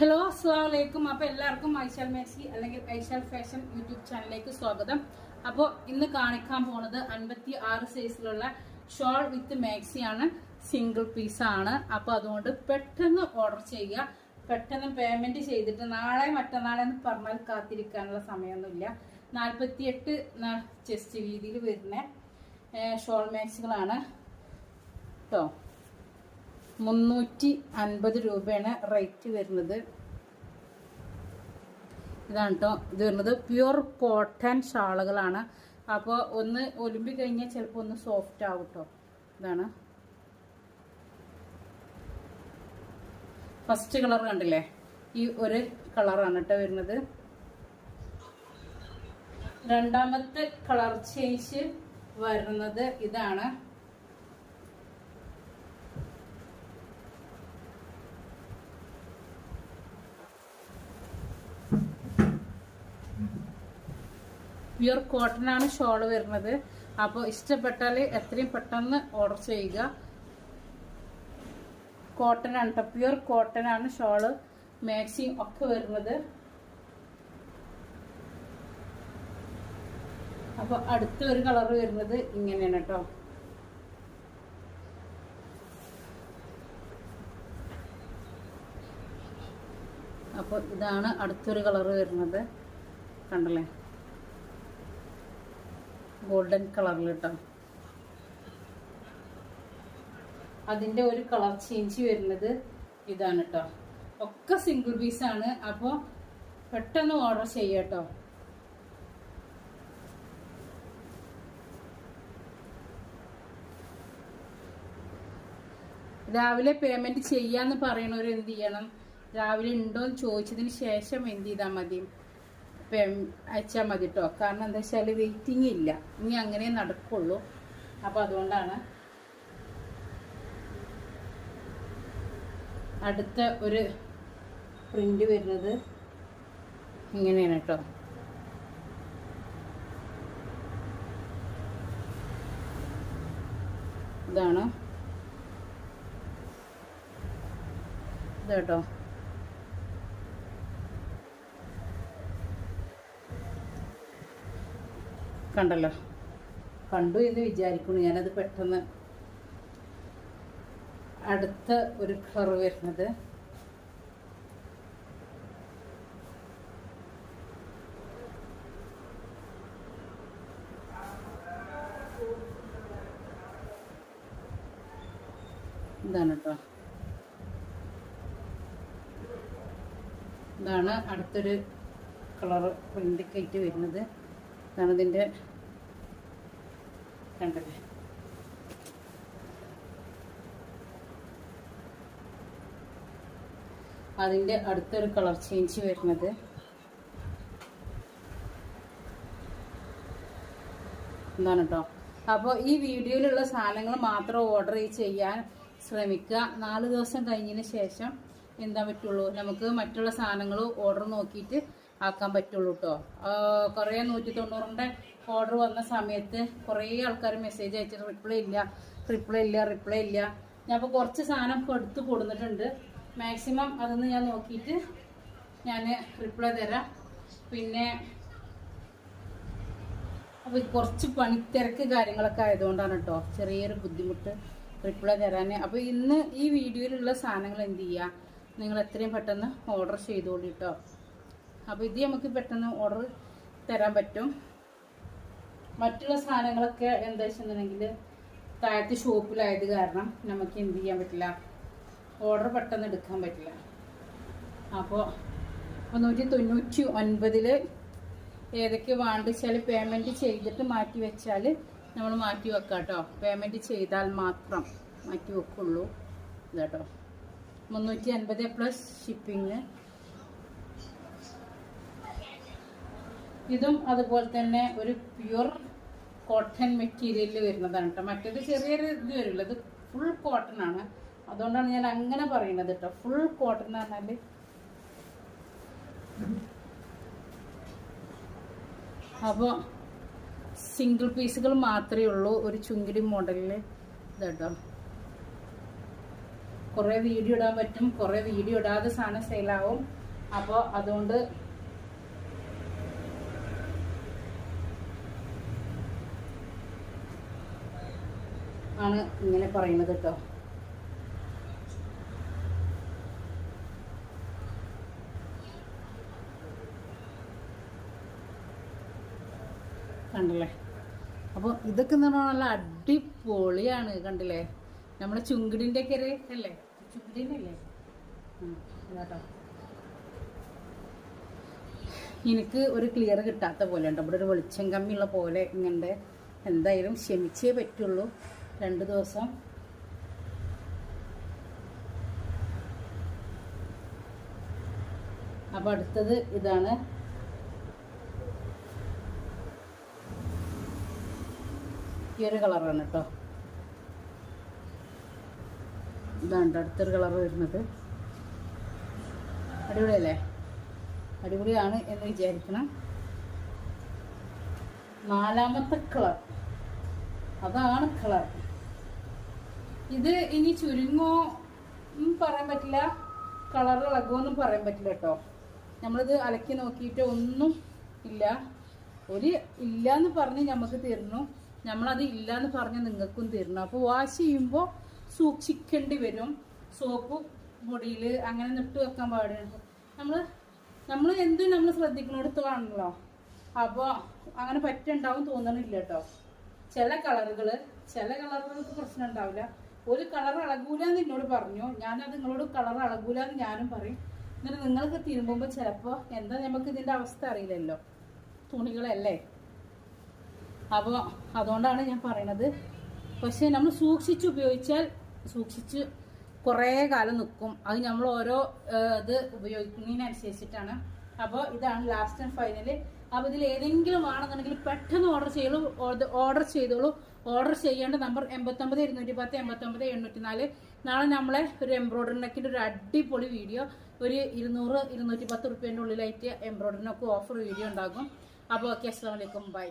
Hello അസ്സാം വലൈക്കും അപ്പോൾ എല്ലാവർക്കും ഐശാൽ മേസി അല്ലെങ്കിൽ ഐശാൽ ഫാഷൻ യൂട്യൂബ് ചാനലിലേക്ക് സ്വാഗതം. അപ്പോൾ ഇന്ന് കാണിക്കാൻ പോണത് അൻപത്തി ആറ് സൈസിലുള്ള ഷോൾ വിത്ത് മാക്സി ആണ് സിംഗിൾ പീസാണ്. അപ്പോൾ അതുകൊണ്ട് പെട്ടെന്ന് ഓർഡർ ചെയ്യുക. പെട്ടെന്ന് പേയ്മെന്റ് ചെയ്തിട്ട് നാളെ മറ്റന്നാളെ എന്ന് പറഞ്ഞാൽ കാത്തിരിക്കാനുള്ള സമയമൊന്നുമില്ല. നാൽപ്പത്തിയെട്ട് ചെസ്റ്റ് വീതിയിൽ വരുന്ന ഷോൾ മാക്സികളാണ്. കേട്ടോ മുന്നൂറ്റി അൻപത് രൂപയാണ് റേറ്റ് വരുന്നത്. ഇതാണ് കേട്ടോ ഇത് വരുന്നത്. പ്യുർ കോട്ടൺ ഷാളുകളാണ്. അപ്പോൾ ഒന്ന് ഒലുമ്പി കഴിഞ്ഞാൽ ചിലപ്പോൾ ഒന്ന് സോഫ്റ്റ് ആവും കേട്ടോ ഇതാണ്. ഫസ്റ്റ് കളർ കണ്ടില്ലേ? ഈ ഒരു കളറാണ് കേട്ടോ വരുന്നത്. രണ്ടാമത്തെ കളർ ചേഞ്ച് വരുന്നത് ഇതാണ്. പ്യുർ കോട്ടൺ ആണ് ഷോൾ വരുന്നത്. അപ്പോൾ ഇഷ്ടപ്പെട്ടാൽ എത്രയും പെട്ടെന്ന് ഓർഡർ ചെയ്യുക. കോട്ടൺ ആണ് കേട്ടോ പ്യുർ കോട്ടൺ ആണ് ഷോൾ. മാക്സിയും ഒക്കെ വരുന്നത്. അപ്പോൾ അടുത്ത ഒരു കളർ വരുന്നത് ഇങ്ങനെയാണ് കേട്ടോ അപ്പോൾ ഇതാണ് അടുത്തൊരു കളർ വരുന്നത്. കണ്ടല്ലേ? ഗോൾഡൻ കളറിൽ കേട്ടോ. അതിന്റെ ഒരു കളർ ചേഞ്ച് വരുന്നത് ഇതാണ് കേട്ടോ. ഒക്കെ സിംഗിൾ പീസ് ആണ്. അപ്പോൾ പെട്ടെന്ന് ഓർഡർ ചെയ്യട്ടോ രാവിലെ പേയ്മെന്റ് ചെയ്യാന്ന് പറയണവർ എന്ത് ചെയ്യണം? രാവിലെ ഉണ്ടോ എന്ന് ചോദിച്ചതിന് ശേഷം എന്ത് ചെയ്താൽ മതി? അയച്ചാൽ മതി കേട്ടോ കാരണം എന്താ വെച്ചാൽ വെയിറ്റിംഗ് ഇല്ല. ഇനി അങ്ങനെ നടക്കുള്ളൂ. അപ്പോൾ അതുകൊണ്ടാണ് അടുത്ത ഒരു പ്രിന്റ് വരുന്നത് ഇങ്ങനെയാണ് കേട്ടോ. ഇതാണ്. ഇതാട്ടോ കണ്ടല്ലോ. കണ്ടു എന്ന് വിചാരിക്കുന്നു. ഞാനത് പെട്ടെന്ന് അടുത്ത ഒരു കളർ വരുന്നത്. ഇതാണ് കേട്ടോ ഇതാണ് അടുത്തൊരു കളർ പ്രിന്റൊക്കെ വരുന്നത്. ഇതാണ് കണ്ടത്. അതിന്റെ അടുത്തൊരു കളർ ചേഞ്ച് വരുന്നത്. എന്താണ് കേട്ടോ അപ്പോൾ ഈ വീഡിയോയിലുള്ള സാധനങ്ങൾ മാത്രം ഓർഡർ ചെയ്യാൻ ശ്രമിക്കുക. നാല് ദിവസം കഴിഞ്ഞതിന് ശേഷം എന്താ പറ്റുള്ളൂ? നമുക്ക് മറ്റുള്ള സാധനങ്ങൾ ഓർഡർ നോക്കിയിട്ട് ആക്കാൻ പറ്റുള്ളൂ കേട്ടോ കുറേ നൂറ്റി തൊണ്ണൂറിന്റെ ഓർഡർ വന്ന സമയത്ത് കുറേ ആൾക്കാർ മെസ്സേജ് അയച്ചിട്ട് റിപ്ലൈ ഇല്ല റിപ്ലൈ ഇല്ല റിപ്ലൈ ഇല്ല. ഞാൻ അപ്പോൾ കുറച്ച് സാധനം എടുത്ത് കൊടുത്തിട്ടുണ്ട്. മാക്സിമം അതൊന്ന് ഞാൻ നോക്കിയിട്ട് ഞാൻ റിപ്ലൈ തരാം. പിന്നെ അപ്പോൾ കുറച്ച് പണിത്തിരക്ക് കാര്യങ്ങളൊക്കെ ആയതുകൊണ്ടാണ് കേട്ടോ ചെറിയൊരു ബുദ്ധിമുട്ട് റിപ്ലൈ തരാൻ അപ്പോൾ ഇന്ന് ഈ വീഡിയോയിലുള്ള സാധനങ്ങൾ എന്ത് ചെയ്യുക നിങ്ങൾ എത്രയും പെട്ടെന്ന് ഓർഡർ ചെയ്തോളൂ കേട്ടോ അപ്പോൾ ഇത് നമുക്ക് പെട്ടെന്ന് ഓർഡർ തരാൻ പറ്റും. മറ്റുള്ള സാധനങ്ങളൊക്കെ എന്താ വെച്ചിട്ടുണ്ടെങ്കിൽ താഴത്തെ ഷോപ്പിലായത് കാരണം നമുക്ക് എന്ത് ചെയ്യാൻ പറ്റില്ല. ഓർഡർ പെട്ടെന്ന് എടുക്കാൻ പറ്റില്ല. അപ്പോൾ മുന്നൂറ്റി തൊണ്ണൂറ്റി ഒൻപതിൽ ഏതൊക്കെ വേണ്ട വെച്ചാൽ പേയ്മെന്റ് ചെയ്തിട്ട് മാറ്റി വെച്ചാൽ നമ്മൾ മാറ്റി വെക്കാം കേട്ടോ പേയ്മെന്റ് ചെയ്താൽ മാത്രം മാറ്റി വെക്കുള്ളൂ. ഇതാട്ടോ മുന്നൂറ്റി അൻപത് പ്ലസ് ഷിപ്പിങ് ഇതും അതുപോലെ തന്നെ ഒരു പ്യുർ കോട്ടൺ മെറ്റീരിയലിൽ വരുന്നതാണ് കേട്ടോ മറ്റേത് ചെറിയൊരു ഇത് വരില്ല. ഇത് ഫുൾ കോട്ടൺ ആണ്. അതുകൊണ്ടാണ് ഞാൻ അങ്ങനെ പറയുന്നത് കേട്ടോ ഫുൾ കോട്ടൺ എന്ന് പറഞ്ഞാൽ അപ്പോൾ സിംഗിൾ പീസുകൾ മാത്രമേ ഉള്ളൂ. ഒരു ചുങ്കിടി മോഡലിൽ ഇതാട്ടോ കുറേ വീഡിയോ ഇടാൻ പറ്റും. കുറേ വീഡിയോ ഇടാതെ സാധനം സെയിലാവും അപ്പോൾ അതുകൊണ്ട് ആണ് ഇങ്ങനെ പറയുന്നത് കേട്ടോ. കണ്ടില്ലേ? അപ്പോൾ ഇതൊക്കെ എന്ന് പറഞ്ഞാൽ നല്ല അടിപൊളിയാണ് കണ്ടില്ലേ? നമ്മുടെ ചുങ്കിടിന്റെ ഒക്കെ അല്ലേ? ചുങ്കിടിന്റെ അല്ലേ? കേട്ടോ എനിക്ക് ഒരു ക്ലിയർ കിട്ടാത്ത പോലെ ഉണ്ട്. ഇവിടെ ഒരു വെളിച്ചം കമ്മിയുള്ള പോലെ ഇങ്ങനെ എന്തായാലും ക്ഷമിച്ചേ പറ്റുള്ളൂ. രണ്ട് ദിവസം. അപ്പോൾ അടുത്തത് ഇതാണ്. ഈ ഒരു കളറാണ് കേട്ടോ ഇതാണ് അടുത്തൊരു കളർ വരുന്നത്. അടിപൊളിയല്ലേ? അടിപൊളിയാണ് എന്ന് വിചാരിക്കണം. നാലാമത്തെ കളർ. അതാണ് കളർ. ഇത് ഇനി ചുരുങ്ങോ പറയാൻ പറ്റില്ല. കളർ ഇളകുമെന്നും പറയാൻ പറ്റില്ല കേട്ടോ നമ്മളിത് അലക്കി നോക്കിയിട്ട് ഒന്നും ഇല്ല. ഒരു ഇല്ല എന്ന് പറഞ്ഞ് നമുക്ക് തീർന്നു. നമ്മളത് ഇല്ല എന്ന് പറഞ്ഞ് നിങ്ങൾക്കും തീർന്നു. അപ്പോൾ വാഷ് ചെയ്യുമ്പോൾ സൂക്ഷിക്കേണ്ടി വരും. സോപ്പ് മുടിയിൽ അങ്ങനെ നിട്ട് വെക്കാൻ പാടുണ്ട് നമ്മൾ നമ്മൾ എന്തും നമ്മൾ ശ്രദ്ധിക്കുന്നിടത്താണല്ലോ അപ്പോൾ അങ്ങനെ പറ്റുണ്ടാവും തോന്നണില്ല കേട്ടോ ചില കളറുകൾ ചില കളറുകൾക്ക് പ്രശ്നം ഉണ്ടാവില്ല. ഒരു കളർ അളകൂല എന്ന് എന്നോട് പറഞ്ഞു. ഞാനത് നിങ്ങളോട് കളർ അളകൂല എന്ന് ഞാനും പറയും. എന്നിട്ട് നിങ്ങൾക്ക് തിരുമ്പുമ്പോൾ ചിലപ്പോൾ എന്താ നമുക്ക് ഇതിന്റെ അവസ്ഥ അറിയില്ലല്ലോ. തുണികളല്ലേ? അപ്പോൾ അതുകൊണ്ടാണ് ഞാൻ പറയണത്. പക്ഷേ നമ്മൾ സൂക്ഷിച്ച് ഉപയോഗിച്ചാൽ സൂക്ഷിച്ച് കുറേ കാലം നിൽക്കും അത് നമ്മൾ ഓരോ ഇത് ഉപയോഗിക്കുന്നതിനനുസരിച്ചിട്ടാണ്. അപ്പോൾ ഇതാണ് ലാസ്റ്റ് ആൻഡ് ഫൈനൽ അപ്പോൾ ഇതിൽ ഏതെങ്കിലും ആണെന്നുണ്ടെങ്കിൽ പെട്ടെന്ന് ഓർഡർ ചെയ്തോളൂ. ഓർഡർ ചെയ്തോളൂ. ഓർഡർ ചെയ്യേണ്ട നമ്പർ എൺപത്തൊമ്പത് ഇരുന്നൂറ്റി പത്ത് എൺപത്തൊമ്പത് എണ്ണൂറ്റി നാല് നാളെ നമ്മളെ ഒരു എംബ്രോയിഡറി നെക്കിന്റെ ഒരു അടിപൊളി വീഡിയോ ഒരു ഇരുന്നൂറ് ഇരുന്നൂറ്റി പത്ത് റുപ്യേന്റെ ഉള്ളിലായിട്ട് എംബ്രോയിഡറിനൊക്കെ ഓഫർ വീഡിയോ ഉണ്ടാകും. അപ്പോൾ ഓക്കെ അസ്സാം വലൈക്കും ബൈ